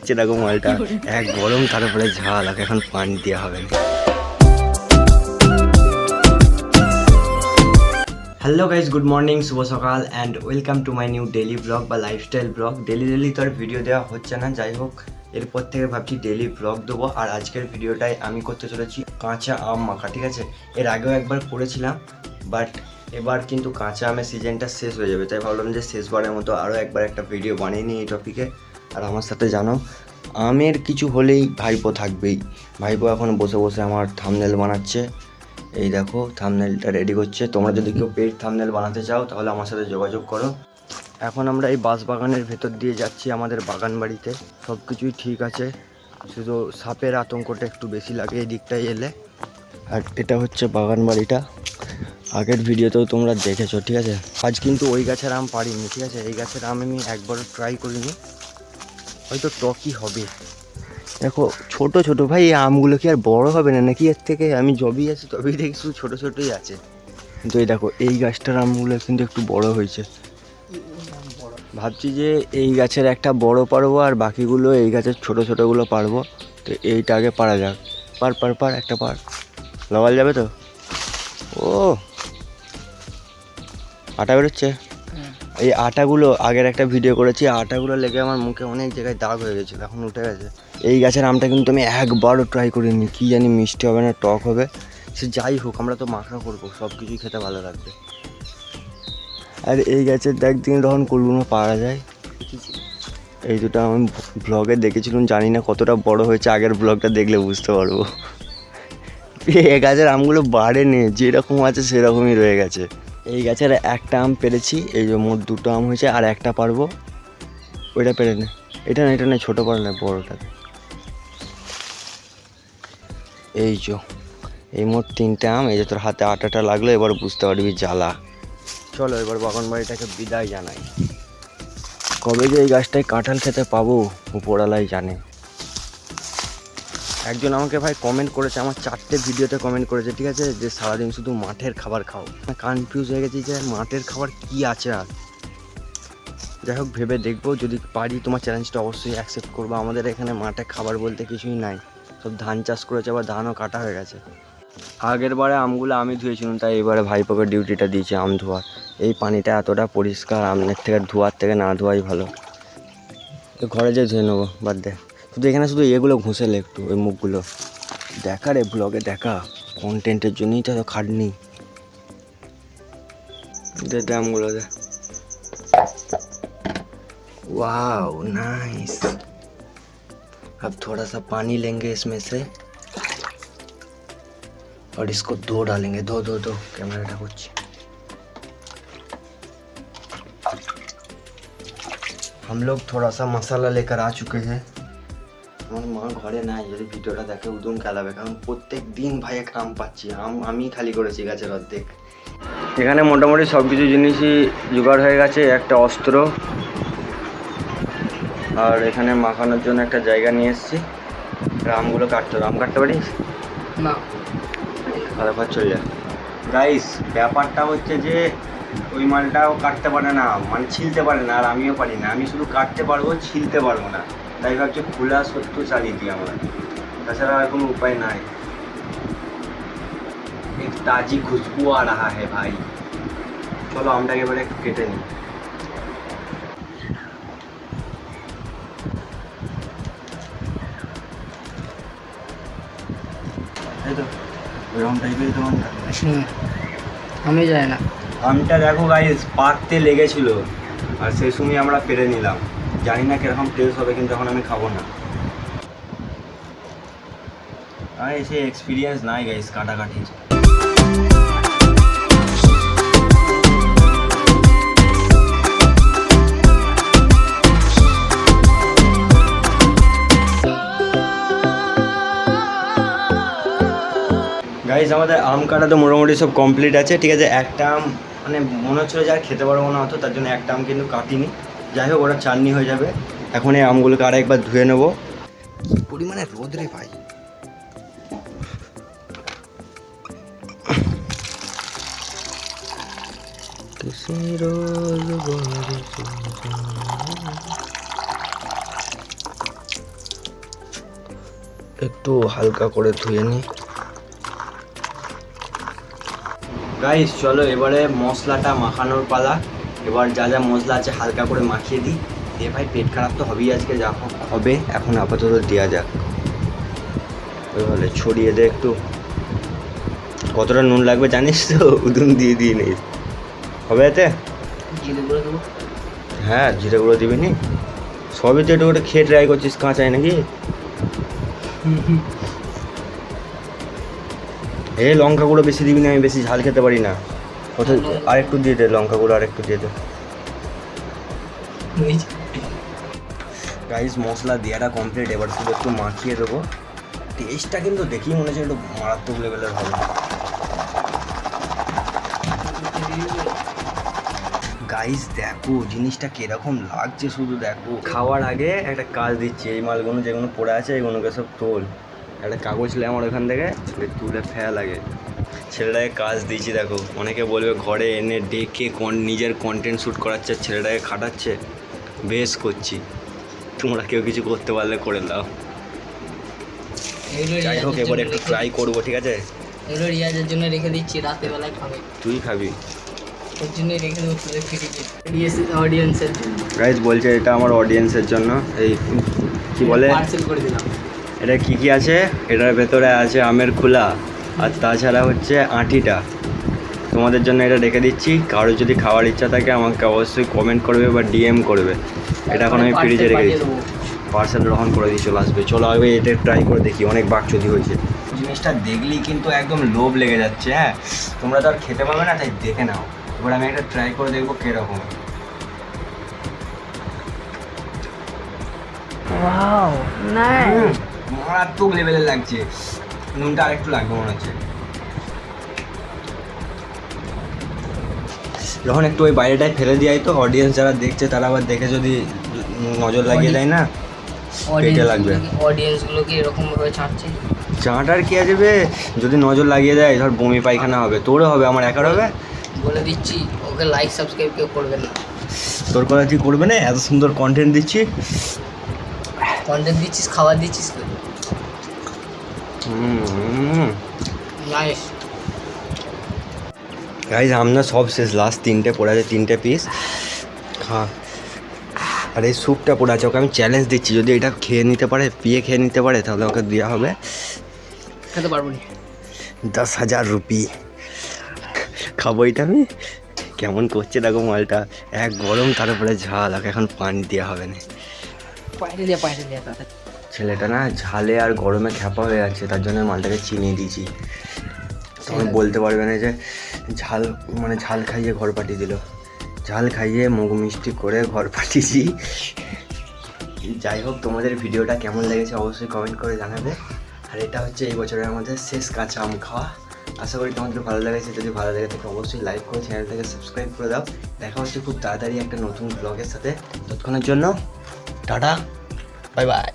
করছে দেখো মালটা। এক গরম, তারপরে ঝাল ওকে এখন পানি দেওয়া হবে। না হ্যালো গাইজ গুড মর্নিং শুভ সকাল and welcome to my new daily vlog বা লাইফস্টাইল ব্লগ ডেলি ডেলি তো আর ভিডিও দেওয়া হচ্ছে না, যাই হোক, এরপর থেকে ভাবছি ডেলি ব্লগ দেবো। আর আজকের ভিডিওটাই আমি করতে চলেছি কাঁচা আম মাখা, ঠিক আছে? এর আগেও একবার করেছিলাম বাট এবার কিন্তু কাঁচা আমের সিজনটা শেষ হয়ে যাবে। তাই ভাবলাম যে শেষবারের মতো আরও একবার একটা ভিডিও বানিয়ে নিই এই টপিকে আর আমার সাথে জানো, আমের কিছু হলেই ভাইপো থাকবেই। ভাইপো এখন বসে বসে আমার থামনেল বানাচ্ছে। এই দেখো থামনেলটা রেডি করছে। তোমরা যদি কেউ পেড থামনেল বানাতে চাও, তাহলে আমার সাথে যোগাযোগ করো। এখন আমরা এই বাঁশ বাগানের ভেতর দিয়ে যাচ্ছি আমাদের বাগান বাড়িতে। সব কিছুই ঠিক আছে। শুধু সাপের আতঙ্কটা একটু বেশি লাগে এই দিকটায় এলে। আর এটা হচ্ছে বাগান বাড়িটা। আগের ভিডিওতেও তোমরা দেখেছ, ঠিক আছে? আজ কিন্তু ওই গাছের আম পারিনি, ঠিক আছে? এই গাছের আম আমি একবারও ট্রাই করিনি। হয়তো টকই হবে। দেখো, ছোট ছোট। ভাই, এই আমগুলো কি আর বড় হবে না? নাকি এর থেকে আমি জবই আছি, তবেই দেখি শুধু ছোটো, ছোটোই আছে। কিন্তু এই দেখো, এই গাছটার আমগুলো কিন্তু একটু বড় হয়েছে। ভাবছি যে এই গাছের একটা বড় পারব আর বাকিগুলো এই গাছের ছোট, ছোটোগুলো পারব। তো এইটা আগে পারা যাক। পার পার পার, একটা পার। লাগাল যাবে তো? ও! আটা বেরোচ্ছে। এই আটাগুলো আগের একটা ভিডিও করেছি আটাগুলো লেগে আমার মুখে অনেক জায়গায় দাগ হয়ে গেছিল এখন উঠে গেছে। এই গাছের আমটা কিন্তু আমি একবারও ট্রাই করিনি কি জানি মিষ্টি হবে না টক হবে। সে যাই হোক আমরা তো মাখা করব সব কিছুই খেতে ভালো লাগবে। আর এই গাছের দেখ দিন তখন কলগুলো পাওয়া যায়। এই দুটো আমি ব্লগে দেখেছিলাম জানি না কতটা বড় হয়েছে আগের ব্লগটা দেখলে বুঝতে পারব। এ গাছের আমগুলো বাড়েনি যেরকম আছে সেরকমই রয়ে গেছে। এই গাছের একটা আম পেরেছি, এই যে মোট দুটো আম হয়েছে, আর একটা পারব। ওইটা পেরে নে। এটা না এটা না, ছোটো পারে না, বড়োটা। এই যো, এই মোট তিনটে আম, এই যে তোর হাতে আটাটা লাগল, এবার বুঝতে পারবি জ্বালা। চলো, এবার বাগান বাড়িটাকে বিদায় জানাই। কবে যে এই গাছটায় কাঁঠাল খেতে পাবো উপরালাই জানে। একজন আমাকে ভাই কমেন্ট করেছে, আমার চারটে ভিডিওতে কমেন্ট করেছে, ঠিক আছে? যে সারাদিন শুধু মাঠের খাবার খাও। কনফিউজ হয়ে গেছি যে মাঠের খাবার কি আছে আর? যাই হোক, ভেবে দেখব। যদি পারি, তোমার চ্যালেঞ্জটা অবশ্যই অ্যাকসেপ্ট করব। আমাদের এখানে মাঠে খাবার বলতে কিছুই নাই। সব ধান চাষ করেছে, আবার ধানও কাটা হয়ে গেছে। আগের বারে আমগুলো আমি ধুয়েছিলাম, তাই এবারে ভাইপোকে ডিউটিটা দিয়েছে আম ধোয়ার। এই পানিটা এতটা পরিষ্কার আমের থেকে ধোয়ার থেকে না ধোয়াই ভালো। তো ঘরে যেয়ে ধুয়ে নেব, বাদ দে। শুধু এখানে শুধু এগুলো ঘুষেলে একটু ওই মুখগুলো দেখা রে ব্লগে দেখা কন্টেন্টের জন্যই তো এত খাটনি দে দে আমগুলো দে वाओ नाइस अब थोड़ा सा पानी लेंगे इसमें से और इसको दो डालेंगे दो दो दो कैमरा कुछ हम लोग थोड़ा सा मसाला लेकर आ चुके हैं আমার মা ঘরে নাই যদি ভিডিওটা দেখে উদুম খেলাবে কারণ প্রত্যেক দিন ভাই একটা আম পাচ্ছি। আম আমি খালি করেছি গাছের অর্ধেক। এখানে মোটামুটি সব কিছু জিনিসই জোগাড় হয়ে গেছে একটা অস্ত্র। আর এখানে মাখানোর জন্য একটা জায়গা নিয়ে এসেছি। আমগুলো কাটতে হবে। আম কাটতে পারিস? না। তাহলে পর চলে যা। গাইস ব্যাপারটা হচ্ছে যে ওই মালটাও কাটতে পারে না মানে ছিলতে পারে না আর আমিও পারি না। আমি শুধু কাটতে পারব ছিলতে পারব না। তাই ভাবছি খোলা সত্য চালিয়ে দিই আমরা। তাছাড়া আর কোনো উপায় নাই। এক তাজি খুশবু আ রাহা হে ভাই। চলো আমটাকে এবারে কেটে নিই। আমি যাই না। আমটা দেখো গাইস পাকতে লেগেছিল। আর সেই সময় আমরা পেরে নিলাম। জানি না কীরকম টেস্ট হবে, কিন্তু এখন আমি খাব না। আর এসে এক্সপিরিয়েন্স নাই গাইস কাটাকাটির গাইজ আমাদের আম কাটা তো মোটামুটি সব কমপ্লিট আছে, ঠিক আছে? একটা আম মানে মনে হচ্ছিল যে আর খেতে পারব না অত, তার জন্য একটা আম কিন্তু কাটিনি। যাই হোক ওটা চাটনি হয়ে যাবে। এখন এই আমগুলোকে আর একবার ধুয়ে নেব। পরিমাণে রোদ রে ভাই। একটু হালকা করে ধুয়ে নিই গাইস চলো এবারে মশলাটা মাখানোর পালা। এবার যা যা মশলা আছে হালকা করে মাখিয়ে দিই। দিয়ে ভাই পেট খারাপ তো হবেই আজকে যা হোক হবে এখন আপাতত দেওয়া যাক। এবারে ছড়িয়ে দে একটু। কতটা নুন লাগবে জানিস তো? উদুন দিয়ে দিয়ে নিস হবে এতে? হ্যাঁ জিরে গুঁড়ো দিবি নি? সবই তো একটু করে খেয়ে ট্রাই করছিস কাঁচায় নাকি? এ লঙ্কা গুঁড়ো বেশি দিবি না আমি বেশি ঝাল খেতে পারি না। কত আর দিয়ে দে। লঙ্কা গুঁড়ো আর একটু দিয়ে দে। গাইস মশলা দেওয়াটা কমপ্লিট এবার শুধু একটু মাখিয়ে দেবো। টেস্টটা কিন্তু দেখি মনে হচ্ছে একটু মারাত্মক লেভেলের হবে। গাইস দেখো, জিনিসটা কীরকম লাগছে শুধু দেখো। খাওয়ার আগে একটা কাজ দিচ্ছি, এই মালগুলো যেগুলো পড়ে আছে, এগুলোকে সব তোল। একটা কাগজ লে আমার ওখান থেকে, তুলে ফেলা লাগে। ছেলেটাকে কাজ দিয়েছি দেখো। অনেকে বলবে ঘরে এনে ডেকে কন- নিজের কন্টেন্ট শ্যুট করাচ্ছে ছেলেটাকে খাটাচ্ছে। বেশ করছি। তোমরা কেউ কিছু করতে পারলে করে দাও যাই হোক এবার একটু ট্রাই করব ঠিক আছে? এগুলো রিয়াজের জন্য রেখে দিচ্ছি রাতে বেলায় খাবে। তুই খাবি। ওর জন্য রেখে দেবো তুলে ফ্রিজে অডিয়েন্সের জন্য। গাইজ বলছে এটা আমার অডিয়েন্সের জন্য। এই কি বলে? পার্সেল করে দিলাম। এটা কি কি আছে? এটার ভেতরে আছে আমের খোলা। আর তাছাড়া হচ্ছে আঁটিটা। তোমাদের জন্য এটা রেখে দিচ্ছি। কারোর যদি খাওয়ার ইচ্ছা থাকে আমাকে অবশ্যই কমেন্ট করবে বা ডিএম করবে। এটা এখন আমি ফ্রিজে রেখে দিচ্ছি। পার্সেল গ্রহণ করে দিয়ে চলে আসবে। চলো আগে এটা ট্রাই করে দেখি অনেক বাকচুদি হয়েছে। জিনিসটা দেখলেই কিন্তু একদম লোভ লেগে যাচ্ছে হ্যাঁ? তোমরা তো আর খেতে পারবে না তাই দেখে নাও। এবার আমি একটা ট্রাই করে দেখব কীরকম। মারাত্মক লেভেলের লাগছে। নুনটা আরেকটু লাগবে মনে হচ্ছে। যখন একটু ওই বাইরেটায় ফেলে দিয়ে তো অডিয়েন্স যারা দেখছে তারা আবার দেখে যদি নজর লাগিয়ে দেয় না পেটে লাগবে। অডিয়েন্সগুলোকে এরকম ভাবে ছাড়ছে। চাটার কি আছে বে? যদি নজর লাগিয়ে দেয় ধর বমি পায়খানা হবে তোরও হবে আমার একার হবে? বলে দিচ্ছি ওকে লাইক সাবস্ক্রাইব কেউ করবে না। তোর কথা কি করবে না? এত সুন্দর কন্টেন্ট দিচ্ছি। কন্টেন্ট দিচ্ছিস খাবার দিচ্ছিস তো? গাইজ আমরা সব শেষ লাস্ট তিনটে পড়ে আছে তিনটে পিস খা আর এই স্যুপটা পড়ে আছে ওকে আমি চ্যালেঞ্জ দিচ্ছি যদি এটা খেয়ে নিতে পারে পিয়ে খেয়ে নিতে পারে তাহলে ওকে দেওয়া হবে খেতে পারব না দশ হাজার রুপি খাব এটা আমি কেমন করছে দেখো মালটা এক গরম তার উপরে ঝাল ওকে এখন পানি দেওয়া হবে না দিয়ে ছেলেটা না ঝালে আর গরমে খ্যাপা হয়ে যাচ্ছে তার জন্য মালটাকে চিনিয়ে দিয়েছি। তখন বলতে পারবে না যে ঝাল মানে ঝাল খাইয়ে ঘর পাঠিয়ে দিল। ঝাল খাইয়ে মুখ মিষ্টি করে ঘর পাঠিয়েছি যাই হোক তোমাদের ভিডিওটা কেমন লেগেছে অবশ্যই কমেন্ট করে জানাবে। আর এটা হচ্ছে এই বছরের আমাদের শেষ কাঁচা আম খাওয়া। আশা করি তোমাদের ভালো লেগেছে। যদি ভালো লেগে থাকে অবশ্যই লাইক করে চ্যানেলটাকে সাবস্ক্রাইব করে দাও। দেখা হচ্ছে খুব তাড়াতাড়ি একটা নতুন ব্লগের সাথে। তৎক্ষণের জন্য টাটা বাই বাই